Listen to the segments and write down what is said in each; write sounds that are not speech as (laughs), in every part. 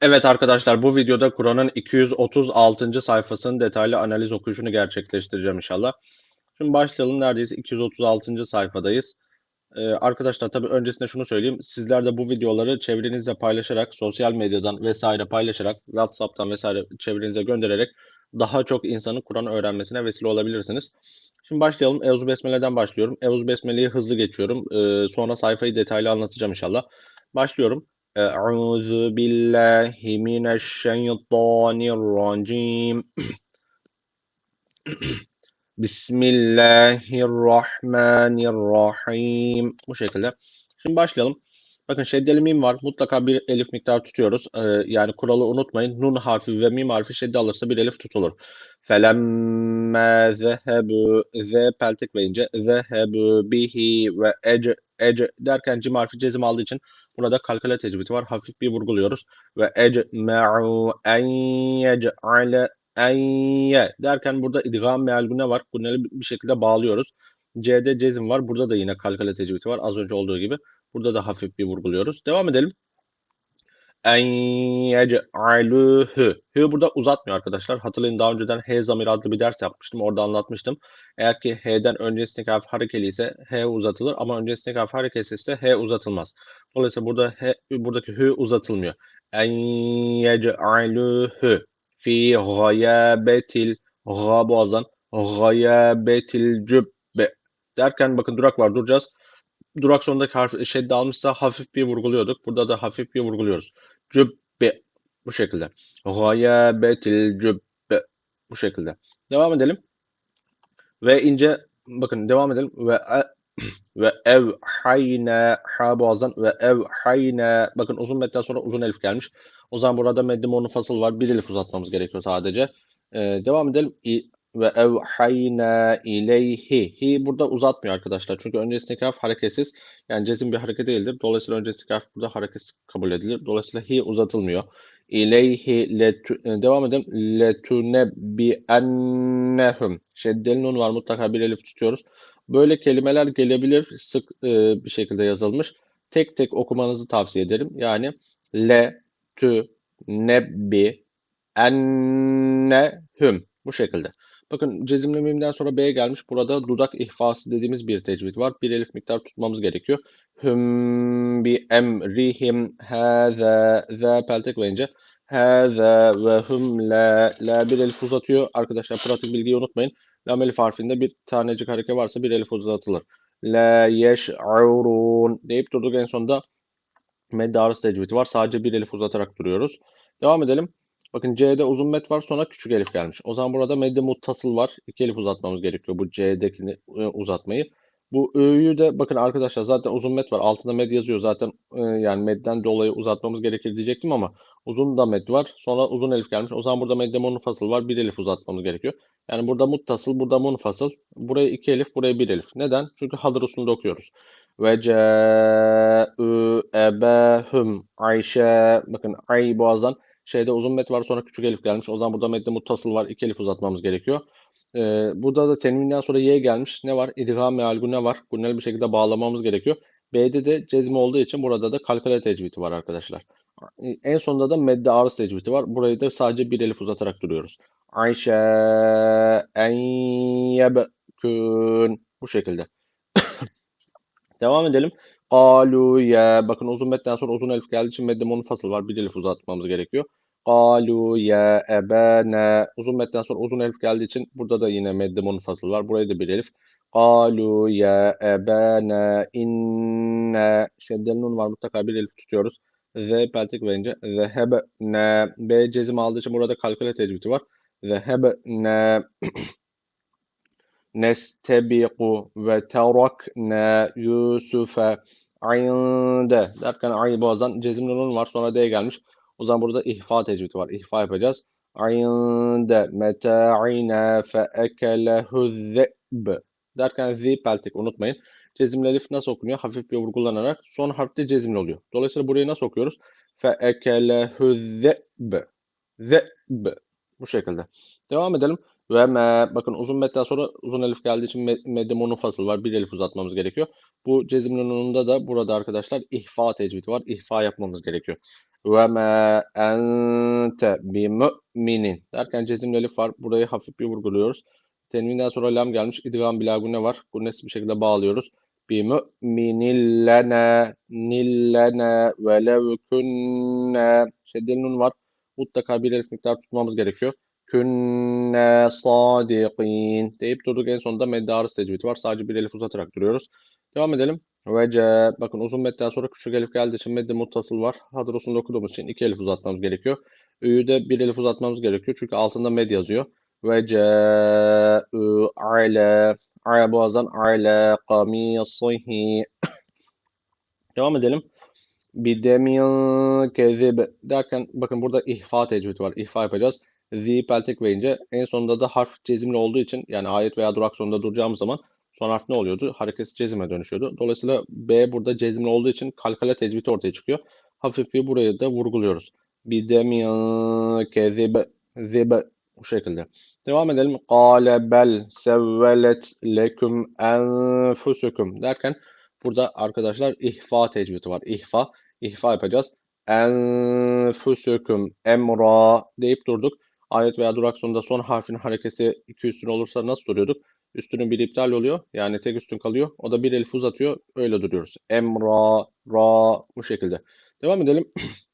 Evet arkadaşlar bu videoda Kur'an'ın 236. sayfasının detaylı analiz okuyuşunu gerçekleştireceğim inşallah. Şimdi başlayalım. Neredeyse 236. sayfadayız. Ee, arkadaşlar tabii öncesinde şunu söyleyeyim. Sizler de bu videoları çevrenizle paylaşarak, sosyal medyadan vesaire paylaşarak, WhatsApp'tan vesaire çevrenize göndererek daha çok insanın Kur'an öğrenmesine vesile olabilirsiniz. Şimdi başlayalım. Euzu Besmele'den başlıyorum. Euzu Besmele'yi hızlı geçiyorum. Ee, sonra sayfayı detaylı anlatacağım inşallah. Başlıyorum. Euzu billahi mineşşeytanirracim. Bismillahirrahmanirrahim. Bu şekilde. Şimdi başlayalım. Bakın şeddeli mim var. Mutlaka bir elif miktar tutuyoruz. Ee, yani kuralı unutmayın. Nun harfi ve mim harfi şedde alırsa bir elif tutulur. Felemme zehebu ze peltek verince zehebu bihi ve ece ece derken cim harfi cezim aldığı için burada kalkale tecvidi var. Hafif bir vurguluyoruz. Ve ecme'u en yec'ale enye derken burada idgam meal gune var. Guneli bir şekilde bağlıyoruz. C'de cezim var. Burada da yine kalkale tecvidi var. Az önce olduğu gibi. Burada da hafif bir vurguluyoruz. Devam edelim. En yec'aluhu. Hü burada uzatmıyor arkadaşlar. Hatırlayın daha önceden H zamiri adlı bir ders yapmıştım. Orada anlatmıştım. Eğer ki H'den öncesindeki harf harekeli ise H uzatılır ama öncesindeki harf hareketsiz ise H uzatılmaz. Dolayısıyla burada H, buradaki Hü uzatılmıyor. En yec'aluhu fi gayabetil ga boğazdan gayabetil cübbe derken bakın durak var duracağız. Durak sonundaki harf şedde hafif bir vurguluyorduk. Burada da hafif bir vurguluyoruz. Cübbe bu şekilde. Gayabetil cübbe bu şekilde. Devam edelim. Ve ince bakın devam edelim. Ve (clears throat) ve ev hayne ha boğazdan ve ev hayne bakın uzun metten sonra uzun elif gelmiş. O zaman burada meddi fasıl var. Bir elif uzatmamız gerekiyor sadece. Ee, devam edelim. Ve ev hayne ileyhi. Hi burada uzatmıyor arkadaşlar. Çünkü öncesindeki harf hareketsiz. Yani cezim bir hareket değildir. Dolayısıyla öncesindeki harf burada hareketsiz kabul edilir. Dolayısıyla hi uzatılmıyor. İleyhi letu, devam edelim. Letunebbi ennehum. Şeddeli nun var. Mutlaka bir elif tutuyoruz. Böyle kelimeler gelebilir. Sık e, bir şekilde yazılmış. Tek tek okumanızı tavsiye ederim. Yani le, tü, nebbi, ennehum. Bu şekilde. Bakın cezimli mimden sonra B gelmiş. Burada dudak ihfası dediğimiz bir tecvid var. Bir elif miktar tutmamız gerekiyor. Hüm bi emrihim hâzâ zâ peltek verince hâzâ ve hüm la la bir elif uzatıyor. Arkadaşlar pratik bilgiyi unutmayın. Lam elif harfinde bir tanecik hareke varsa bir elif uzatılır. La yeş'urun deyip durduk en sonunda medde arası tecvidi var. Sadece bir elif uzatarak duruyoruz. Devam edelim. Bakın C'de uzun met var sonra küçük elif gelmiş. O zaman burada medde muttasıl var. İki elif uzatmamız gerekiyor bu C'dekini e, uzatmayı. Bu Ö'yü de bakın arkadaşlar zaten uzun met var. Altında med yazıyor zaten e, yani medden dolayı uzatmamız gerekir diyecektim ama uzun da med var. Sonra uzun elif gelmiş. O zaman burada medde munfasıl var. Bir elif uzatmamız gerekiyor. Yani burada muttasıl, burada munfasıl. Buraya iki elif, buraya bir elif. Neden? Çünkü hadır usulünde okuyoruz. Ve ca'u ebehum Ayşe. Bakın ay boğazdan şeyde uzun met var sonra küçük elif gelmiş. O zaman burada medde muttasıl var. iki elif uzatmamız gerekiyor. Ee, burada da tenvinden sonra y gelmiş. Ne var? İdgam meal ne var? Gunnel bir şekilde bağlamamız gerekiyor. B'de de cezmi olduğu için burada da kalkale tecvidi var arkadaşlar. En sonunda da medde arız tecvidi var. Burayı da sadece bir elif uzatarak duruyoruz. Ayşe en yebkün. Bu şekilde. (coughs) Devam edelim. Kalu ya. Bakın uzun metten sonra uzun elif geldiği için medde fasıl var. Bir elif uzatmamız gerekiyor. Kalu ya ebene. Uzun metten sonra uzun elif geldiği için burada da yine medde fasıl var. Buraya da bir elif. Kalu ya ebene inne. Şeddeli nun var. Mutlaka bir elif tutuyoruz. Z peltek verince zehebne. B cezim aldığı için burada kalküle tecvidi var. Zehebne (clears throat) nestebiqu ve terakna Yusuf'e inde derken ay boğazdan cezimli nun var sonra D gelmiş. O zaman burada ihfa tecvidi var. İhfa yapacağız. İnde meta'ina fe ekelehu zeb derken zi peltek unutmayın. Cezimli elif nasıl okunuyor? Hafif bir vurgulanarak son harfte cezimli oluyor. Dolayısıyla burayı nasıl okuyoruz? Fe ekelehu zeb zeb bu şekilde. Devam edelim. Ve me, bakın uzun metten sonra uzun elif geldiği için me, medde fasıl var. Bir elif uzatmamız gerekiyor. Bu cezimli nununda da burada arkadaşlar ihfa tecvidi var. İhfa yapmamız gerekiyor. ve ma ente bi mu'minin derken cezimli elif var. Burayı hafif bir vurguluyoruz. Tenvinden sonra lam gelmiş. İdgam bila gunne var. Gunnesi bir şekilde bağlıyoruz. Bi mu'minin lena nillena ve lev künne şeddeli nun var. Mutlaka bir elif miktar tutmamız gerekiyor. Künne sadiqin deyip durduk. En sonunda meddarı tecvidi var. Sadece bir elif uzatarak duruyoruz. Devam edelim. Vece bakın uzun metten sonra küçük elif geldiği için medde muttasıl var. Hadrosunu okuduğumuz için iki elif uzatmamız gerekiyor. Ü'yü de bir elif uzatmamız gerekiyor. Çünkü altında med yazıyor. Vece ale ale boğazdan ale kamisihi Devam edelim. Bidemin kezib derken bakın burada ihfa tecvidi var. İhfa yapacağız. Zi peltek verince en sonunda da harf cezimli olduğu için yani ayet veya durak sonunda duracağımız zaman son harf ne oluyordu? Hareketsiz cezime dönüşüyordu. Dolayısıyla B burada cezimli olduğu için kalkale tecvidi ortaya çıkıyor. Hafif bir burayı da vurguluyoruz. Bidemin kezib zib bu şekilde. Devam edelim. Kale bel sevvelet leküm enfusukum derken burada arkadaşlar ihfa tecvidi var. İhfa. İhfa yapacağız. Enfusukum emra deyip durduk. Ayet veya durak sonunda son harfin harekesi iki üstün olursa nasıl duruyorduk? Üstünün biri iptal oluyor. Yani tek üstün kalıyor. O da bir elif uzatıyor. Öyle duruyoruz. Emra, ra bu şekilde. Devam edelim.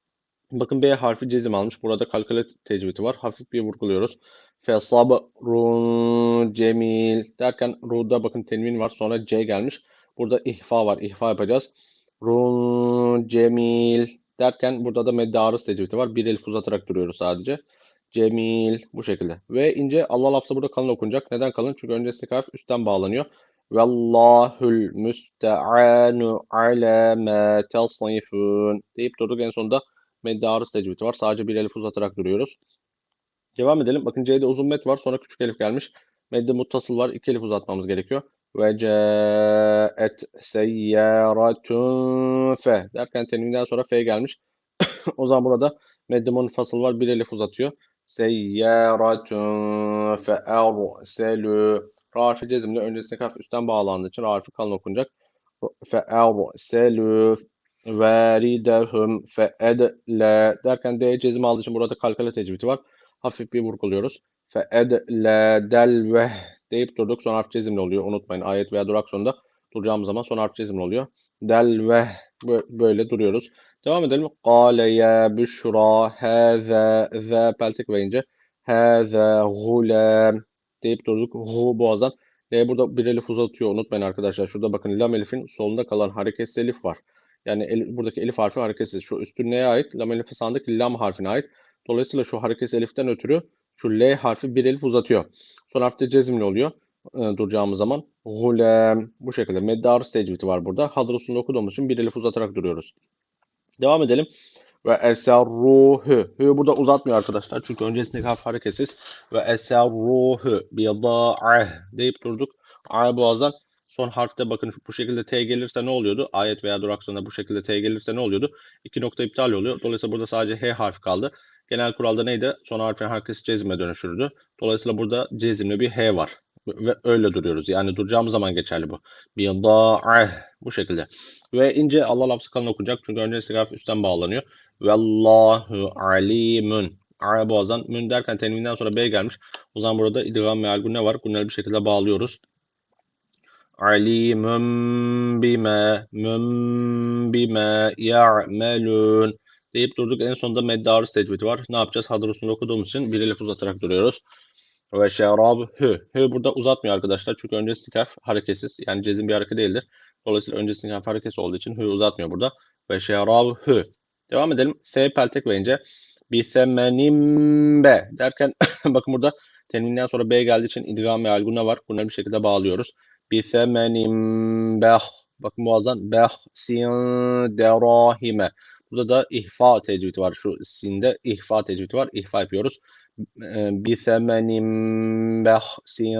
(clears throat) Bakın B harfi cezim almış. Burada kalkale tecvidi var. Hafif bir vurguluyoruz. Fesabrun cemil derken ru'da bakın tenvin var. Sonra C gelmiş. Burada ihfa var. İhfa yapacağız. Run cemil derken burada da meddarız tecvidi var. Bir elif uzatarak duruyoruz sadece. Cemil bu şekilde. Ve ince Allah lafzı burada kalın okunacak. Neden kalın? Çünkü öncesi harf üstten bağlanıyor. Vallahul müste'anu ala ma tasifun deyip durduk en sonunda meddarız tecvidi var. Sadece bir elif uzatarak duruyoruz. Devam edelim. Bakın C'de uzun met var. Sonra küçük elif gelmiş. Medde muttasıl var. İki elif uzatmamız gerekiyor. Ve caet seyyaratun fe derken tenvinden sonra fe gelmiş. (coughs) o zaman burada medde munfasıl var. Bir elif uzatıyor. Seyyaratun fe erselü Ra harfi cezimle öncesindeki harf üstten bağlandığı için ra harfi kalın okunacak. Fe erselü veridehum fe edle derken D cezim aldığı için burada kalkale tecvidi var. Hafif bir vurguluyoruz. Fe edle del ve deyip durduk. Son harf cezimli oluyor. Unutmayın ayet veya durak sonunda duracağımız zaman son harf cezimli oluyor. Del ve böyle duruyoruz. Devam edelim. Kale ya büşra haza za peltek verince haza gulem deyip durduk. Hu boğazdan. L burada bir elif uzatıyor. Unutmayın arkadaşlar. Şurada bakın lam elifin solunda kalan hareketsiz elif var. Yani el, buradaki elif harfi hareketsiz. Şu üstün neye ait? Lam elifi sağındaki lam harfine ait. Dolayısıyla şu hareketsiz eliften ötürü şu L harfi bir elif uzatıyor. Son harfte cezimli oluyor e, duracağımız zaman. Gulem bu şekilde. Meddar tecvidi var burada. Hadrosunu okuduğumuz için bir elif uzatarak duruyoruz. Devam edelim. Ve eserruhu. Hü burada uzatmıyor arkadaşlar. Çünkü öncesindeki harf hareketsiz. Ve eserruhu bida'ah deyip durduk. A boğazdan son harfte bakın bu şekilde T gelirse ne oluyordu? Ayet veya durak sonunda bu şekilde T gelirse ne oluyordu? İki nokta iptal oluyor. Dolayısıyla burada sadece H harfi kaldı. Genel kuralda neydi? Son harfin harekesi cezime dönüşürdü. Dolayısıyla burada cezimli bir H var. Ve öyle duruyoruz. Yani duracağımız zaman geçerli bu. Bida'ah bu şekilde. Ve ince Allah lafzı kalın okunacak. Çünkü öncesi harf üstten bağlanıyor. Vallahu alimun. A boğazdan mün derken tenvinden sonra B gelmiş. O zaman burada idgam meal gunne var. Gunneli bir şekilde bağlıyoruz. Alimun bima mum bima ya'melun deyip durduk. En sonunda meddarı tecvidi var. Ne yapacağız? Hadrosunu okuduğumuz için bir elif uzatarak duruyoruz. Ve şerab hü. Hü burada uzatmıyor arkadaşlar. Çünkü öncesi harf hareketsiz. Yani cezim bir hareket değildir. Dolayısıyla öncesi harf hareketsiz olduğu için hü uzatmıyor burada. Ve şerab hü. Devam edelim. S peltek verince bir semenim be derken (laughs) bakın burada tenvinden sonra B geldiği için idgam ve alguna var. Bunları bir şekilde bağlıyoruz. Bir semenim beh. Bakın boğazdan beh sin derahime. Burada da ihfa tecvidi var. Şu sinde ihfa tecvidi var. İhfa yapıyoruz. Beh sin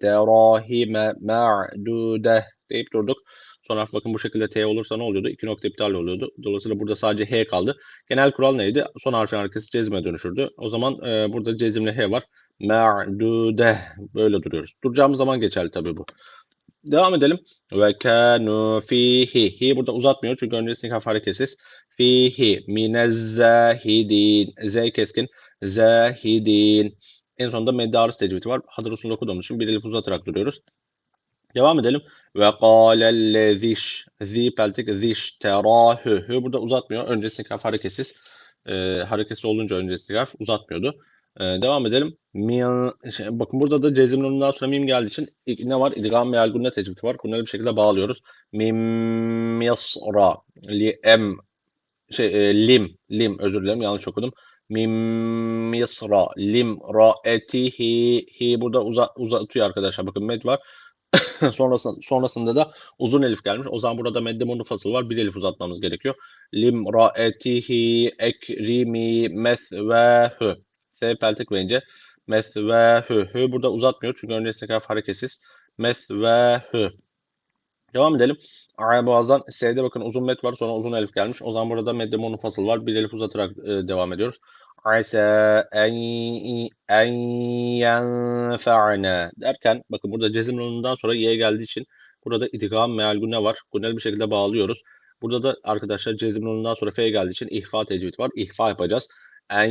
derahime ma'dude deyip durduk. Son harf bakın bu şekilde T olursa ne oluyordu? İki nokta iptal oluyordu. Dolayısıyla burada sadece H kaldı. Genel kural neydi? Son harfin harekesi cezime dönüşürdü. O zaman e, burada cezimli H var. Ma'dude. Böyle duruyoruz. Duracağımız zaman geçerli tabii bu. Devam edelim. Ve kanu fihi. Hi burada uzatmıyor çünkü öncesindeki harf hareketsiz. fihi minezzahidin. Z keskin. Zahidin. En sonunda medde arız tecvidi var. Hadır usulü okuduğumuz için bir elif uzatarak duruyoruz. Devam edelim. Ve kâlelleziş. Zi peltek ziş terahü. Hü burada uzatmıyor. Öncesindeki harf hareketsiz. Ee, hareketsiz olunca öncesindeki harf uzatmıyordu. Ee, devam edelim. Min, şey, bakın burada da cezimlerinden sonra mim geldiği için ne var? İdgam ve elgunne tecvidi var. Bunları bir şekilde bağlıyoruz. Mim misra li em şey e, lim lim özür dilerim yanlış okudum. Mim misra lim raetihi hi burada uza, uzatıyor arkadaşlar. Bakın med var. (laughs) sonrasında, sonrasında da uzun elif gelmiş. O zaman burada medde munfasıl var. Bir elif uzatmamız gerekiyor. Lim raetihi ekrimi mesvehu. S peltek verince mesvehu. Hü burada uzatmıyor çünkü öncesindeki harf hareketsiz. Mesvehu. Devam edelim. A'ya boğazdan S'de bakın uzun met var sonra uzun elif gelmiş. O zaman burada medde munfasıl var. Bir elif uzatarak e, devam ediyoruz. Asa en, en yenfa'na derken bakın burada cezim nunundan sonra y geldiği için burada idgam meal gune var. Gunel bir şekilde bağlıyoruz. Burada da arkadaşlar cezim nunundan sonra f geldiği için ihfa tecvid var. İhfa yapacağız. En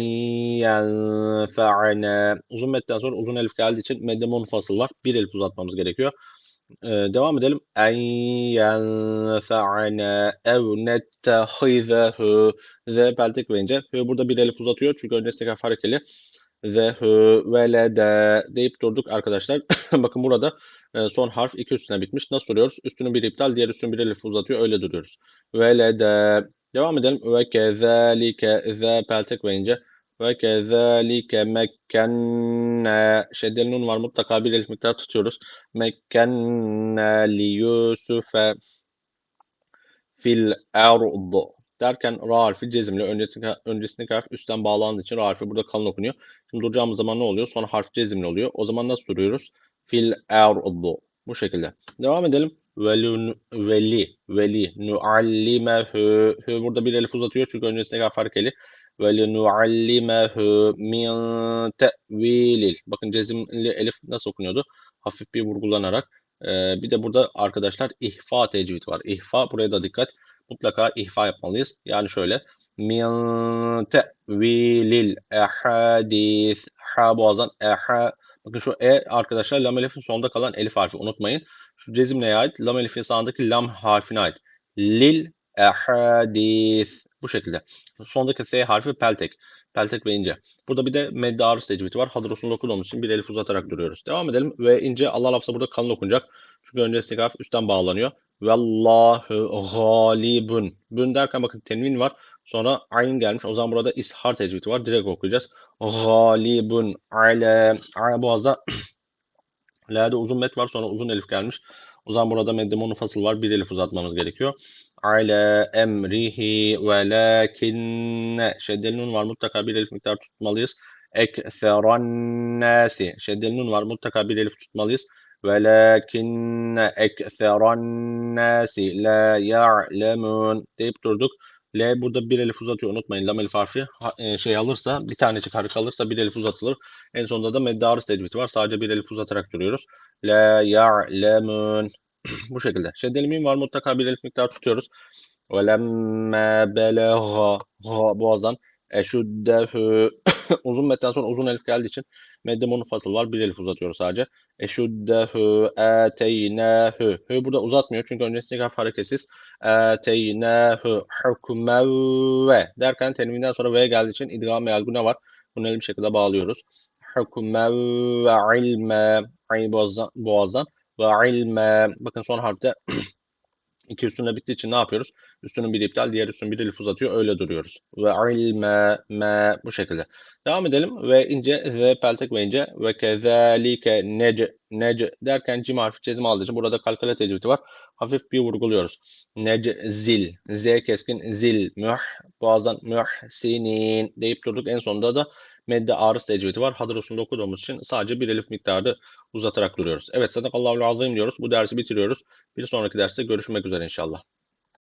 yenfa'na uzun metten sonra uzun elif geldiği için medde munfasıl var. Bir elif uzatmamız gerekiyor. Ee, devam edelim. En yenfa'na ev nettehizehu Z peltek verince burada bir elif uzatıyor. Çünkü öncesindeki harf harekeli. Zehü velede deyip durduk arkadaşlar. (laughs) Bakın burada e, son harf iki üstüne bitmiş. Nasıl duruyoruz? Üstünü bir iptal, diğer üstünü bir elif uzatıyor. Öyle duruyoruz. Velede. Devam edelim. Ve kezalike Z peltek verince ve kezalike mekkenne şeddeli nun var mutlaka bir elif miktar tutuyoruz. Mekkenne li Yusufe fil ardı derken ra harfi cezimli. Öncesindeki, öncesindeki harf üstten bağlandığı için ra harfi burada kalın okunuyor. Şimdi duracağımız zaman ne oluyor? Sonra harf cezimli oluyor. O zaman nasıl duruyoruz? Fil ardı. Bu şekilde. Devam edelim. Veli, veli, veli, nuallimehu. Hü burada bir elif uzatıyor çünkü öncesindeki harf harekeli. Veli nuallimehu min tevilil. Bakın cezimli elif nasıl okunuyordu? Hafif bir vurgulanarak. Ee, bir de burada arkadaşlar ihfa tecvid var. İhfa buraya da dikkat. Mutlaka ihfa yapmalıyız. Yani şöyle. Min tevilil ehadis. Ha boğazdan eha. Bakın şu e arkadaşlar lam elifin sonunda kalan elif harfi unutmayın. Şu cezim neye ait? Lam elifin sağındaki lam harfine ait. Lil ehadis. Bu şekilde. Sondaki S harfi peltek. Peltek ve ince. Burada bir de medde tecvidi var. Hadır usulü okuduğumuz için bir elif uzatarak duruyoruz. Devam edelim. Ve ince Allah lafza burada kalın okunacak. Çünkü öncesi harf üstten bağlanıyor. Vallahu galibun. Bun derken bakın tenvin var. Sonra ayn gelmiş. O zaman burada ishar tecvidi var. Direkt okuyacağız. Galibun ale. Ale boğazda (clears throat) La'da uzun met var. Sonra uzun elif gelmiş. O zaman burada medde munfasıl var. Bir elif uzatmamız gerekiyor. Ala emrihi ve lakinne. Şeddeli nun var. Mutlaka bir elif miktar tutmalıyız. Ekseran nasi. Şeddeli nun var. Mutlaka bir elif tutmalıyız. Velakinne ekseran nasi la ya'lemun deyip durduk. L burada bir elif uzatıyor unutmayın. Lam elif harfi e, şey alırsa bir tanecik harika alırsa bir elif uzatılır. En sonunda da meddarız tecvidi var. Sadece bir elif uzatarak duruyoruz. La ya'lemun. (clears throat) Bu şekilde. Şeddeli mim var mutlaka elif miktar tutuyoruz. Ve lemme belegha boğazdan eşuddehu (clears throat) uzun metten sonra uzun elif geldiği için medde munfasıl var. Bir elif uzatıyoruz sadece. Eşuddehu ateynehu. Hü burada uzatmıyor çünkü öncesindeki harf hareketsiz. Ateynehu hukmeve derken tenvinden sonra V geldiği için idgam ve ne var. Bunu bir şekilde bağlıyoruz. Hukme ve ilme boğazdan, boğazdan ve ilme bakın son harfte (clears throat) İki üstüne bittiği için ne yapıyoruz? Üstünün bir iptal, diğer üstünün bir elif uzatıyor. Öyle duruyoruz. Ve ilme, me bu şekilde. Devam edelim. Ve ince, z peltek ve ince. Ve kezalike nec, nec derken cim harfi cezim aldığı için burada kalkale tecvidi var. Hafif bir vurguluyoruz. Nec, zil, z keskin, zil, müh, boğazdan müh, sinin deyip durduk. En sonunda da medde arız tecvidi var. Hadır usulünde okuduğumuz için sadece bir elif miktarı uzatarak duruyoruz. Evet sadakallahu azim diyoruz. Bu dersi bitiriyoruz. Bir sonraki derste görüşmek üzere inşallah.